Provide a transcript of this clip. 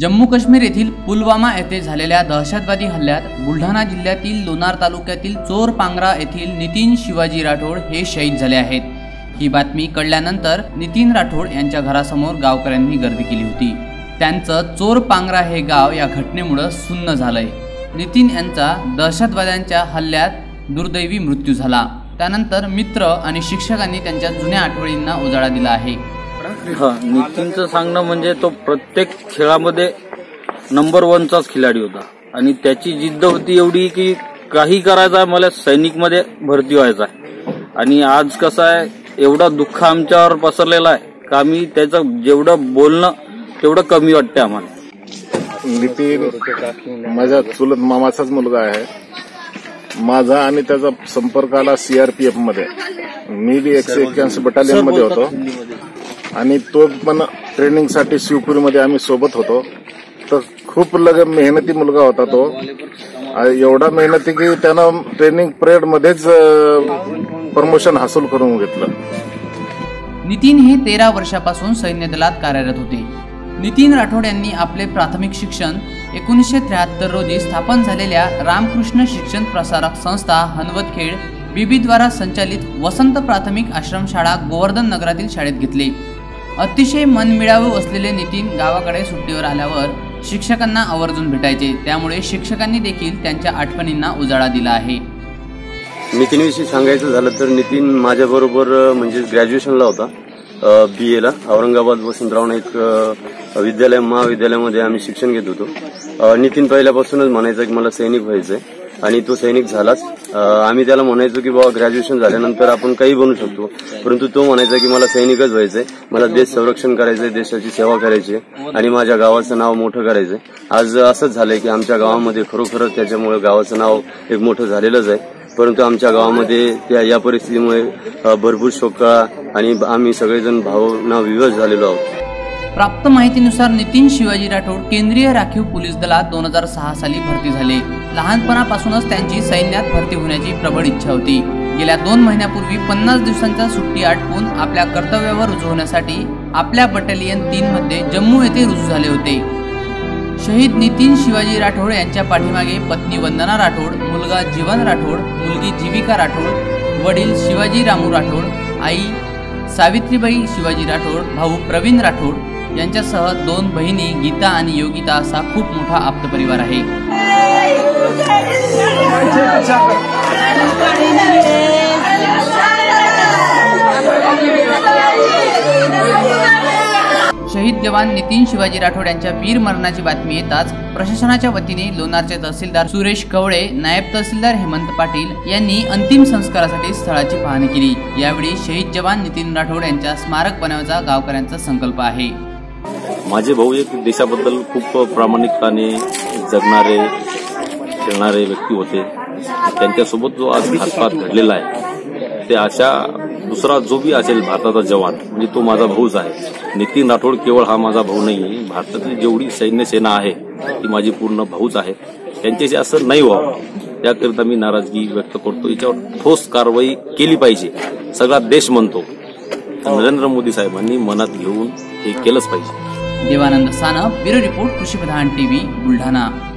जम्मू काश्मीर येथील पुलवामा येथे झालेल्या दहशतवादी हल्ल्यात बुलढाणा जिल्ह्यातील लोणार तालुक्यातील चोर पांगरा येथील नितीन शिवाजी राठोड हे शहीद झाले आहेत. ही बातमी कळल्यानंतर नितीन राठोड यांच्या घरासमोर गावकऱ्यांनी गर्दी केली होती. त्यांचं चोर पांगरा हे गाव या घटनेमुळं सुन्न झालंय. नितीन यांचा दहशतवाद्यांच्या हल्ल्यात दुर्दैवी मृत्यू झाला. त्यानंतर मित्र आणि शिक्षकांनी त्यांच्या जुन्या आठवणींना उजाळा दिला आहे. हा नितीनचं सांगणं म्हणजे तो प्रत्येक खेळामध्ये नंबर वनचाच खिलाडी होता. आणि त्याची जिद्द होती एवढी की काही करायचं आहे मला सैनिकमध्ये भरती व्हायचा आणि आज कसं आहे एवढा दुःख आमच्यावर पसरलेला आहे का आम्ही त्याचं जेवढं बोलणं तेवढं कमी वाटतं आम्हाला. नितीन माझ्या चुलत मामाचाच मुलगा आहे. माझा आणि त्याचा संपर्क आला सीआरपीएफमध्ये. मी बी एकशे एक्क्याऐंशी बटालियनमध्ये होतो. आणि तो पण ट्रेनिंगसाठी शिवपुरीमध्ये आम्ही सोबत होतो. तर खूप लग मेहनती मुलगा होता तो. एवढा मेहनती की त्यानं ट्रेनिंग परेड मध्येच प्रमोशन हासिल करून घेतलं. नितीन हे तेरा वर्षापासून सैन्य दलात कार्यरत होते. नितीन राठोड यांनी आपले प्राथमिक शिक्षण एकोणीसशे त्र्याहत्तर रोजी स्थापन झालेल्या रामकृष्ण शिक्षण प्रसारक संस्था हनवतखेड बीबी द्वारा संचालित वसंत प्राथमिक आश्रमशाळा गोवर्धन नगरातील शाळेत घेतले. अतिशय मनमिळावू असलेले नितीन गावाकडे सुट्टीवर आल्यावर शिक्षकांना आवर्जून भेटायचे. त्यामुळे शिक्षकांनी देखील त्यांच्या आठवणींना उजाळा दिला आहे. नितीनविषयी सांगायचं झालं तर नितीन माझ्याबरोबर अ, म्हणजे ग्रॅज्युएशनला होता बी एला औरंगाबाद वसंतराव नाईक विद्यालय महाविद्यालयामध्ये आम्ही शिक्षण घेत होतो. नितीन पहिल्यापासूनच म्हणायचं की मला सैनिक व्हायचंय. आणि तो सैनिक झालाच. आम्ही त्याला म्हणायचो की बाबा ग्रॅज्युएशन झाल्यानंतर आपण काही बनू शकतो. परंतु तो म्हणायचा की मला सैनिकच व्हायचंय. मला देश संरक्षण करायचंय देशाची सेवा करायची आहे आणि माझ्या गावाचं नाव मोठं करायचंय. आज असंच झालंय की आमच्या गावामध्ये खरोखरच त्याच्यामुळे गावाचं नाव एक मोठं झालेलंच आहे. परंतु आमच्या गावामध्ये त्या या परिस्थितीमुळे भरपूर शोका आणि आम्ही सगळेजण भावना विवश झालेलो आहोत. प्राप्त माहितीनुसार नितीन शिवाजी राठोड केंद्रीय राखीव पोलीस दलात दोन हजार सहा साली भरती झाले. लहानपणापासूनच त्यांची सैन्यात भरती होण्याची प्रबळ इच्छा होती. गेल्या दोन महिन्यापूर्वी पन्नास दिवसांच्या सुट्टी आटपून आपल्या कर्तव्यावर रुजू होण्यासाठी आपल्या बटालियन तीन मध्ये जम्मू येथे रुजू झाले होते. शहीद नितीन शिवाजी राठोड यांच्या पाठीमागे पत्नी वंदना राठोड मुलगा जीवन राठोड मुलगी जीविका राठोड वडील शिवाजी रामू राठोड आई सावित्रीबाई शिवाजी राठोड भाऊ प्रवीण राठोड यांच्यासह दोन बहिणी गीता आणि योगिता असा खूप मोठा आप्तपरिवार आहे. शहीद जवान नितीन शिवाजी राठोड यांच्या वीर मरणाची बातमी येताच प्रशासनाच्या वतीने लोणारचे तहसीलदार सुरेश कवळे नायब तहसीलदार हेमंत पाटील यांनी अंतिम संस्कारासाठी स्थळाची पाहणी केली. यावेळी शहीद जवान नितीन राठोड यांच्या स्मारक बनवण्याचा गावकऱ्यांचा संकल्प आहे. माझे भाऊ एक देशाबद्दल खूप प्रामाणिकपणे जगणारे खेळणारे व्यक्ती होते. त्यांच्यासोबत जो आज घातपात घडलेला आहे ते अशा दुसरा जो बी असेल भारताचा जवान म्हणजे तो माझा भाऊच आहे. नितीन राठोड केवळ हा माझा भाऊ नाही भारतातील जेवढी सैन्य सेना आहे ती माझी पूर्ण भाऊच आहे. त्यांच्याशी असं नाही व्हावं. त्याकरिता मी नाराजगी व्यक्त करतो. याच्यावर ठोस कारवाई केली पाहिजे. सगळा देश म्हणतो. नरेंद्र मोदी साहेबांनी मनात घेऊन हे केलंच पाहिजे. Devanand Sanap bureau report Krishipradhan TV Buldhana.